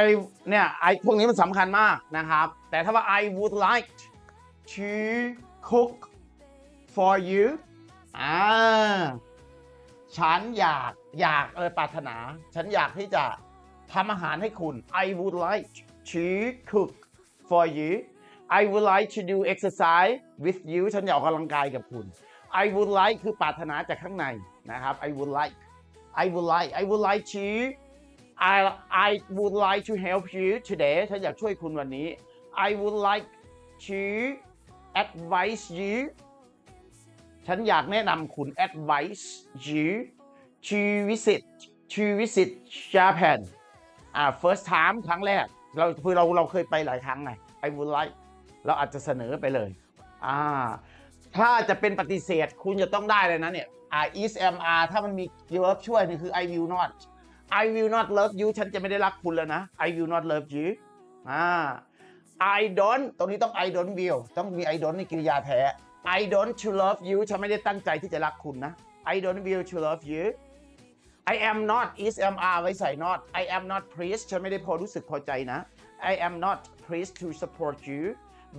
I เนี่ย I พวกนี้มันสำคัญมากนะครับ แต่ถ้าว่า I would like to cook for you อ่าฉันอยากอยากเออปรารถนา ฉันอยากที่จะทำอาหารให้คุณ I would like to cook for you I would like to do exercise with you ฉันอยากออกกำลังกายกับคุณ I would like คือปรารถนาจากข้างในนะครับ I would like I would like I would like to I I would like to help you today ฉันอยากช่วยคุณวันนี้ I would like to advise you ฉันอยากแนะนำคุณ advise you to visit to visit Japan อ่า first time ครั้งแรก เราคือเราเราเคยไปหลายครั้งไง I would like เราอาจจะเสนอไปเลย อ่า ถ้าจะเป็นปฏิเสธคุณจะต้องได้เลยนะเนี่ยอ่า is am are ถ้ามันมี verb ช่วยนี่คือ I will not I will not love you ฉันจะไม่ได้รักคุณแล้วนะ I will not love you อ่า I don't ตรงนี้ต้อง I don't will ต้องมี I don't ในกริยาแท้ I don't to love you ฉันไม่ได้ตั้งใจที่จะรักคุณนะ I don't will to love you I am not is am are ไว้ใส่ not I am not pleased ฉันไม่ได้พอรู้สึกพอใจนะ I am not pleased to support you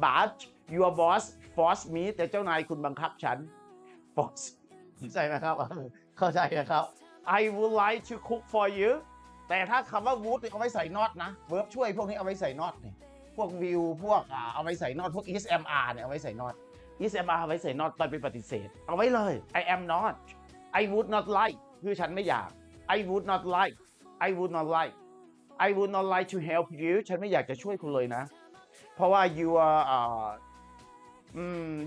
but your boss force me แต่เจ้านายคุณบังคับฉัน force เข้าใจไหมครับ เข้าใจนะครับ I would like to cook for you แต่ถ้าคำว่า would เอาไว้ใส่ not นะ verb ช่วยพวกนี้เอาไว้ใส่ not นี่พวก will พวกเอาไว้ใส่ not พวก is am are เนี่ยเอาไว้ใส่ not is am are เอาไว้ใส่ not ตอนเป็นปฏิเสธ เอาไว้เลย I am not I would not like คือฉันไม่อยาก I would not like I would not like I would not like to help you ฉันไม่อยากจะช่วยคุณเลยนะ เพราะว่า you are uh,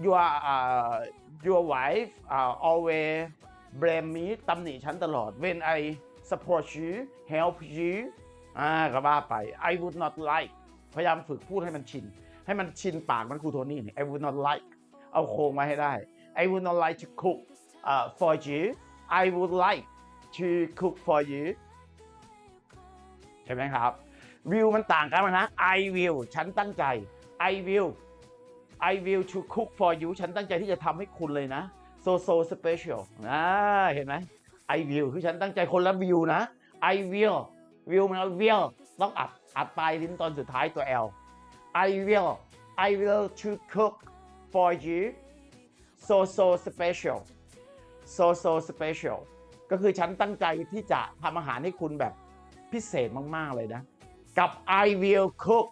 your uh, your wife uh, always blame me ตำหนิฉันตลอด when I support you help you อ่าก็ว่าไป I would not like พยายามฝึกพูดให้มันชิน ให้มันชินปากมันครูโทนี่นี่ I would not like เอาโครงมาให้ได้ I would not like to cook uh, for you I would like to cook for you ใช่ไหมครับ will มันต่างกันนะ I will ฉันตั้งใจ I will I will to cook for you ฉันตั้งใจที่จะทำให้คุณเลยนะ so so special อ่าเห็นไหม I will คือฉันตั้งใจคนละ will นะ I will will มัน will ต้องอัดอัดปลายลิ้นตอนสุดท้ายตัว L I will I will to cook for you so so special so so special ก็คือฉันตั้งใจที่จะทำอาหารให้คุณแบบพิเศษมาก ๆ เลยนะ กับ I will cook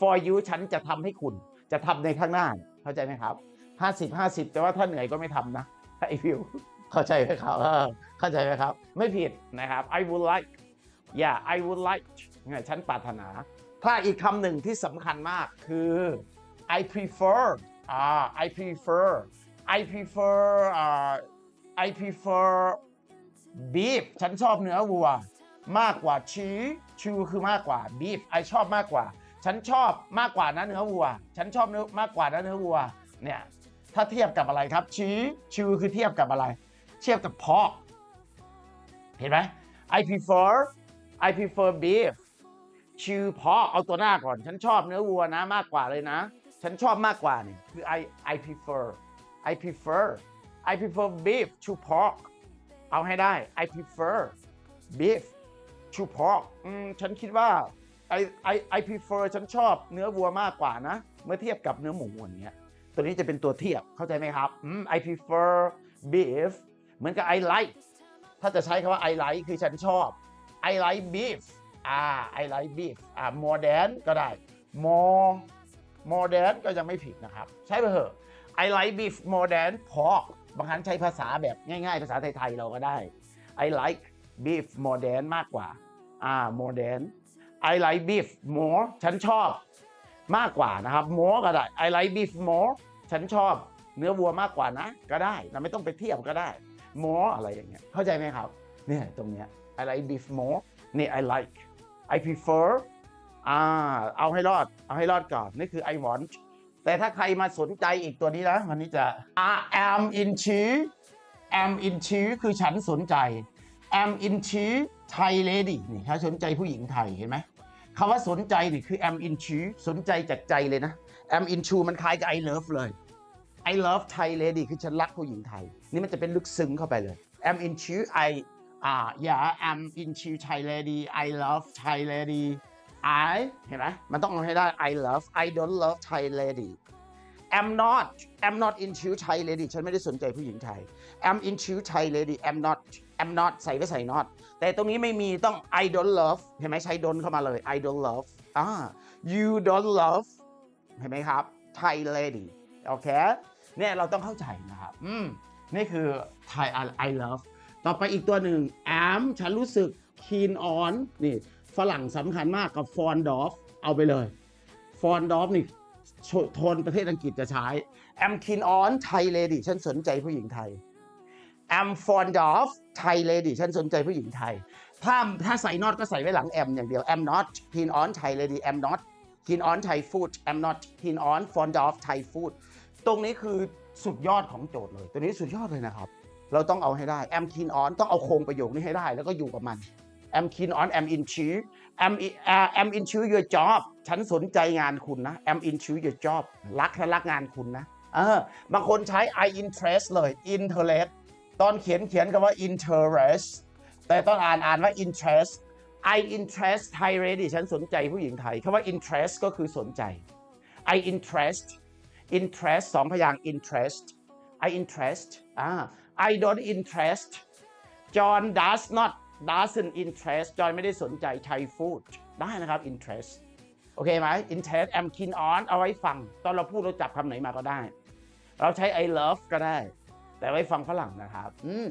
for you ฉันจะทำให้คุณ จะทำในข้างหน้า เข้าใจไหมครับ 50 50แต่ว่าถ้าเหนื่อยก็ไม่ทำนะ I will เข้าใจไหมครับเข้าใจไหมครับ ไม่ผิดนะครับ I would like yeah I would like เนี่ยฉันปรารถนา ถ้าอีกคำหนึ่งที่สำคัญมากคือ I prefer อ่า I prefer I prefer อ่า I prefer beef ฉันชอบเนื้อวัว มากกว่าชีชูคือมากกว่า beef ไอชอบมากกว่า ฉันชอบมากกว่านะเนื้อวัว ฉันชอบเนื้อมากกว่านะเนื้อวัว เนี่ย ถ้าเทียบกับอะไรครับ ชีชูคือเทียบกับอะไร เทียบกับ pork เห็นไหม I prefer I prefer beef ชิวพอเอาตัวหน้าก่อน ฉันชอบเนื้อวัวนะมากกว่าเลยนะ ฉันชอบมากกว่านี่คือ I I prefer I prefer I prefer beef to pork เอาให้ได้ I prefer beef to pork อืมฉันคิดว่า I I I prefer ฉันชอบเนื้อวัวมากกว่านะ เมื่อเทียบกับเนื้อหมูอย่างเงี้ย ตัวนี้จะเป็นตัวเทียบเข้าใจไหมครับอืม I prefer beef เหมือนกับ I like ถ้าจะใช้คำว่า I like คือฉันชอบ I like beef อ่า I like beef อ่า more than ก็ได้ more more than ก็ยังไม่ผิดนะครับ ใช้ไปเถอะ I like beef more than pork บางครั้งใช้ภาษาแบบง่ายๆ ภาษาไทย ๆ เราก็ได้ I like beef more than มากกว่า อ่า more than I like beef more ฉันชอบมากกว่านะครับ more ก็ได้ I like beef more ฉันชอบเนื้อวัวมากกว่านะ ก็ได้เราไม่ต้องไปเทียบก็ได้ more อะไรอย่างเงี้ยเข้าใจไหมครับเนี่ยตรงเนี้ย I like beef more นี่ I like I prefer อ่าเอาให้รอดเอาให้รอดก่อนนี่คือ I want แต่ถ้าใครมาสนใจอีกตัวนี้นะวันนี้จะ I am into am into คือฉันสนใจ am into Thai lady นี่ถ้าสนใจผู้หญิงไทยเห็นไหม คำว่าสนใจนี่คือ am into สนใจจากใจเลยนะ am into มันคล้ายกับ I love เลย I love Thai lady คือฉันรักผู้หญิงไทย นี่มันจะเป็นลึกซึ้งเข้าไปเลย am into I อ่า yeah I'm into Thai lady I love Thai lady I เห็นไหมมันต้องเอาให้ได้ I love I don't love Thai lady am not am not into Thai lady ฉันไม่ได้สนใจผู้หญิงไทย am into Thai lady am not am not ใส่ไว้ใส่ not แต่ตรงนี้ไม่มีต้อง I don't love เห็นไหมใช้ don't เข้ามาเลย I don't love อ่า you don't love เห็นไหมครับ Thai lady โอเคเนี่ยเราต้องเข้าใจนะครับ อืม นี่คือ Thai I love ต่อไปอีกตัวหนึ่ง am ฉันรู้สึก keen on นี่ฝรั่งสำคัญมากกับ fond of เอาไปเลย fond of นี่โชโทนประเทศอังกฤษจะใช้ am keen on Thai lady ฉันสนใจผู้หญิงไทย am fond of Thai lady ฉันสนใจผู้หญิงไทย ถ้าถ้าใส่ not ก็ใส่ไว้หลัง am อย่างเดียว am not keen on Thai lady am not keen on Thai food am not keen on fond of Thai food ตรงนี้คือสุดยอดของโจทย์เลย ตัวนี้สุดยอดเลยนะครับ เราต้องเอาให้ได้ am keen on ต้องเอาโครงประโยคนี้ให้ได้ แล้วก็อยู่กับมัน am keen on am into am uh, am into your job ฉันสนใจงานคุณนะ am into your job รักและรักงานคุณนะเออบางคนใช้ I interest เลย interest ตอนเขียนเขียนคำว่า interest แต่ตอนอ่านอ่านว่า interest I interest Thai lady ฉันสนใจผู้หญิงไทยคำว่า interest ก็คือสนใจ I interest interest สองพยาง interest I interest อ่า I don't interest John does not doesn't interest John ไม่ได้สนใจ Thai food ได้นะครับ interest โอเคไหม interest am keen on เอาไว้ฟัง ตอนเราพูดเราจับคำไหนมาก็ได้ เราใช้ I love ก็ได้ แต่ไว้ฟังฝรั่งนะครับ อืม